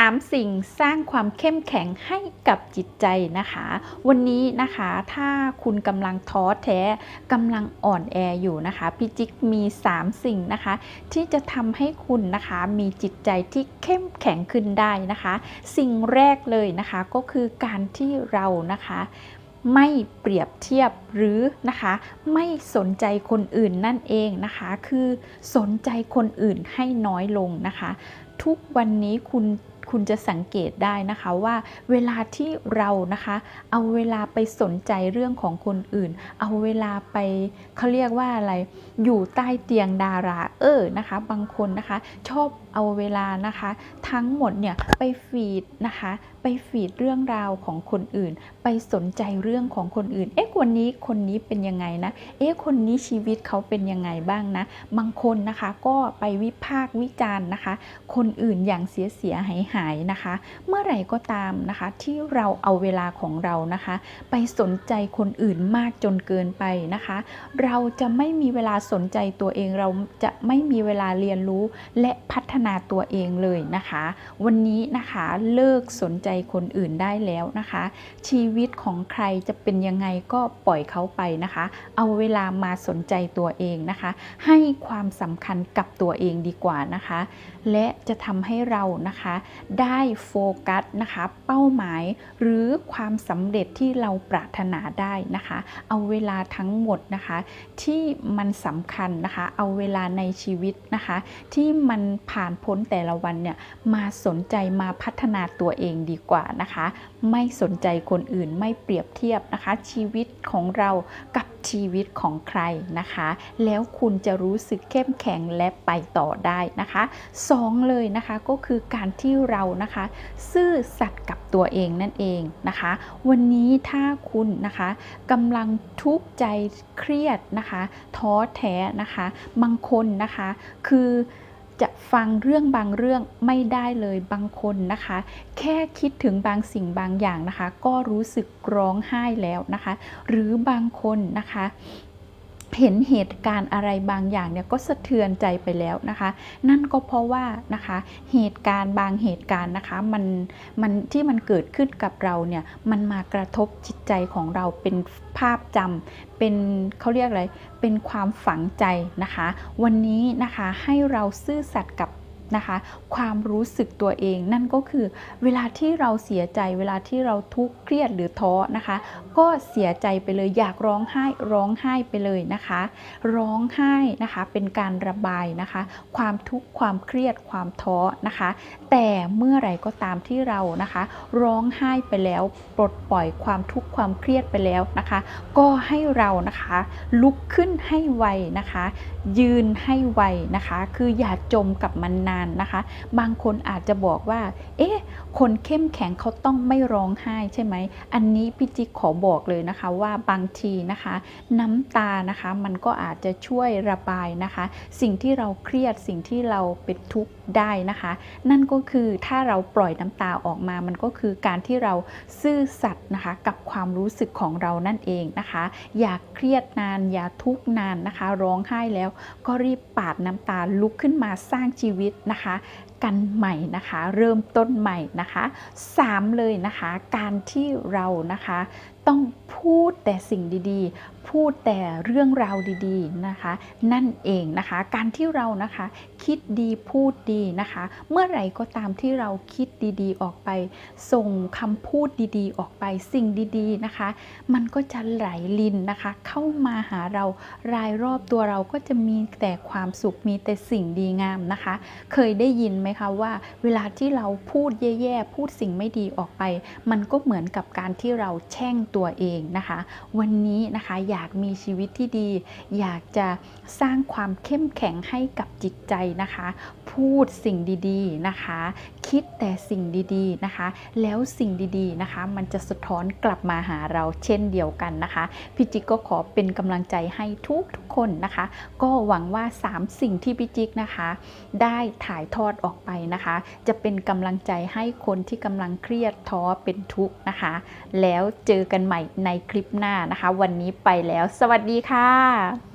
3 สิ่งสร้างความเข้มแข็งให้กับจิตใจนะคะ วันนี้นะคะถ้าคุณกำลังท้อแท้กำลังอ่อนแออยู่นะคะพี่จิ๊กมี 3 สิ่งนะคะ ที่จะทำให้คุณนะคะมีจิตใจที่เข้มแข็งขึ้นได้นะคะ สิ่งแรกเลยนะคะก็คือการที่เรานะคะไม่เปรียบเทียบหรือนะคะ ไม่สนใจคนอื่นนั่นเองนะคะ คือสนใจคนอื่นให้น้อยลงนะคะ ทุกวันนี้คุณ คุณจะสังเกตได้นะคะว่าเวลาที่เรานะคะเอาเวลาไปสนใจเรื่องของคนอื่น เอาเวลาไปเขาเรียกว่าอะไรอยู่ใต้เตียงดาราเออนะคะบางคนนะคะชอบเอาเวลานะคะ ทั้งหมดเนี่ยไปฟีดนะคะไปฟีดเรื่องราวของคนอื่น ไปสนใจเรื่องของคนอื่น เอ๊ะวันนี้คนนี้เป็นยังไงนะ เอ๊ะคนนี้ชีวิตเขาเป็นยังไงบ้างนะ บางคนนะคะก็ไปวิพากษ์วิจารณ์นะคะ คนอื่นอย่างเสียเสียหายหายนะคะ เมื่อไหร่ก็ตามนะคะ ที่เราเอาเวลาของเรานะคะ ไปสนใจคนอื่นมากจนเกินไปนะคะ เราจะไม่มีเวลาสนใจตัวเองเราจะไม่มีเวลาเรียนรู้และพัฒนาตัวเองเลยนะคะ วันนี้นะคะเลิกสนใจคนอื่นได้แล้วนะคะ ชีวิตของใครจะเป็นยังไงก็ปล่อยเขาไปนะคะ เอาเวลามาสนใจตัวเองนะคะ ให้ความสำคัญกับตัวเองดีกว่านะคะ และจะทำให้เรานะคะ ได้โฟกัสนะคะ เป้าหมายหรือความสำเร็จที่เราปรารถนาได้นะคะ เอาเวลาทั้งหมดนะคะ ที่มันสำคัญนะคะ เอาเวลาในชีวิตนะคะ ที่มันผ่านพ้นแต่ละวันเนี่ยมาสนใจมาพัฒนาตัวเองดีกว่านะคะ ไม่สนใจคนอื่นไม่เปรียบเทียบนะคะ ชีวิตของเรากับ ชีวิตของใครนะคะ แล้วคุณจะรู้สึกเข้มแข็งและไปต่อได้นะคะสองเลยนะคะก็คือการที่เรานะคะ ซื่อสัตย์กับตัวเองนั่นเองนะคะ วันนี้ถ้าคุณนะคะกำลังทุกข์ใจเครียดนะคะ ท้อแท้นะคะ บางคนนะคะคือ จะฟังเรื่องบางเรื่องไม่ได้เลยบางคนนะคะ แค่คิดถึงบางสิ่งบางอย่างนะคะ ก็รู้สึกร้องไห้แล้วนะคะ หรือบางคนนะคะ เห็นเหตุการณ์อะไรบางอย่างเนี่ยก็สะเทือนใจไปแล้วนะคะ นั่นก็เพราะว่านะคะเหตุการณ์บางเหตุการณ์นะคะมันมันที่มันเกิดขึ้นกับเราเนี่ยมันมากระทบจิตใจของเราเป็นภาพจำเป็นเขาเรียกอะไรเป็นความฝังใจนะคะ วันนี้นะคะให้เราซื่อสัตย์กับ นะคะ ความรู้สึกตัวเอง นั่นก็คือเวลาที่เราเสียใจ เวลาที่เราทุกข์เครียดหรือท้อนะคะ ก็เสียใจไปเลยอยากร้องไห้ร้องไห้ไปเลยนะคะ ร้องไห้นะคะเป็นการระบายนะคะ ความทุกข์ความเครียดความท้อนะคะ แต่เมื่อไหร่ก็ตามที่เรานะคะ ร้องไห้ไปแล้วปลดปล่อยความทุกข์ความเครียดไปแล้วนะคะ ก็ให้เรานะคะลุกขึ้นให้ไวนะคะ ยืนให้ไวนะคะ คืออย่าจมกับมันนานนะคะ บางคนอาจจะบอกว่า เอ๊ะ คนเข้มแข็งเขาต้องไม่ร้องไห้ใช่ไหม อันนี้พี่จิ๊กขอบอกเลยนะคะว่าบางทีนะคะ น้ำตานะคะมันก็อาจจะช่วยระบายนะคะ สิ่งที่เราเครียดสิ่งที่เราเป็นทุกข์ได้นะคะ นั่นก็คือถ้าเราปล่อยน้ำตาออกมามันก็คือการที่เราซื่อสัตย์นะคะกับความรู้สึกของเรานั่นเองนะคะ อย่าเครียดนานอย่าทุกข์นานนะคะ ร้องไห้แล้วก็รีบปาดน้ำตาลุกขึ้นมาสร้างชีวิตนะคะ กันใหม่นะคะ เริ่มต้นใหม่นะคะสามเลยนะคะ การที่เรานะคะ ต้องพูดแต่สิ่งดีๆ พูดแต่เรื่องราวดีๆนะคะ นั่นเองนะคะ การที่เรานะคะคิดดีพูดดีนะคะ เมื่อไหร่ก็ตามที่เราคิดดีๆออกไป ส่งคำพูดดีๆ ออกไปสิ่งดีๆนะคะ มันก็จะไหลลินนะคะ เข้ามาหาเรารายรอบตัวเราก็จะมีแต่ความสุขมีแต่สิ่งดีงามนะคะ เคยได้ยินไหมคะว่า เวลาที่เราพูดแย่ๆพูดสิ่งไม่ดีออกไป มันก็เหมือนกับการที่เราแช่งตัวเองนะคะ วันนี้นะคะอยาากมีชีวิตที่ดี อยากจะสร้างความเข้มแข็งให้กับจิตใจนะคะ พูดสิ่งดีๆนะคะ คิดแต่สิ่งดีๆนะคะ แล้วสิ่งดีๆนะคะ มันจะสะท้อนกลับมาหาเราเช่นเดียวกันนะคะพี่จิ๊กก็ขอเป็นกำลังใจให้ทุกทุกๆ คนนะคะ ก็หวังว่า 3 สิ่งที่พี่จิ๊กนะคะ ได้ถ่ายทอดออกไปนะคะ จะเป็นกำลังใจให้คนที่กำลังเครียดท้อเป็นทุกข์นะคะ แล้วเจอกันใหม่ในคลิปหน้านะคะ วันนี้ไปแล้ว สวัสดีค่ะ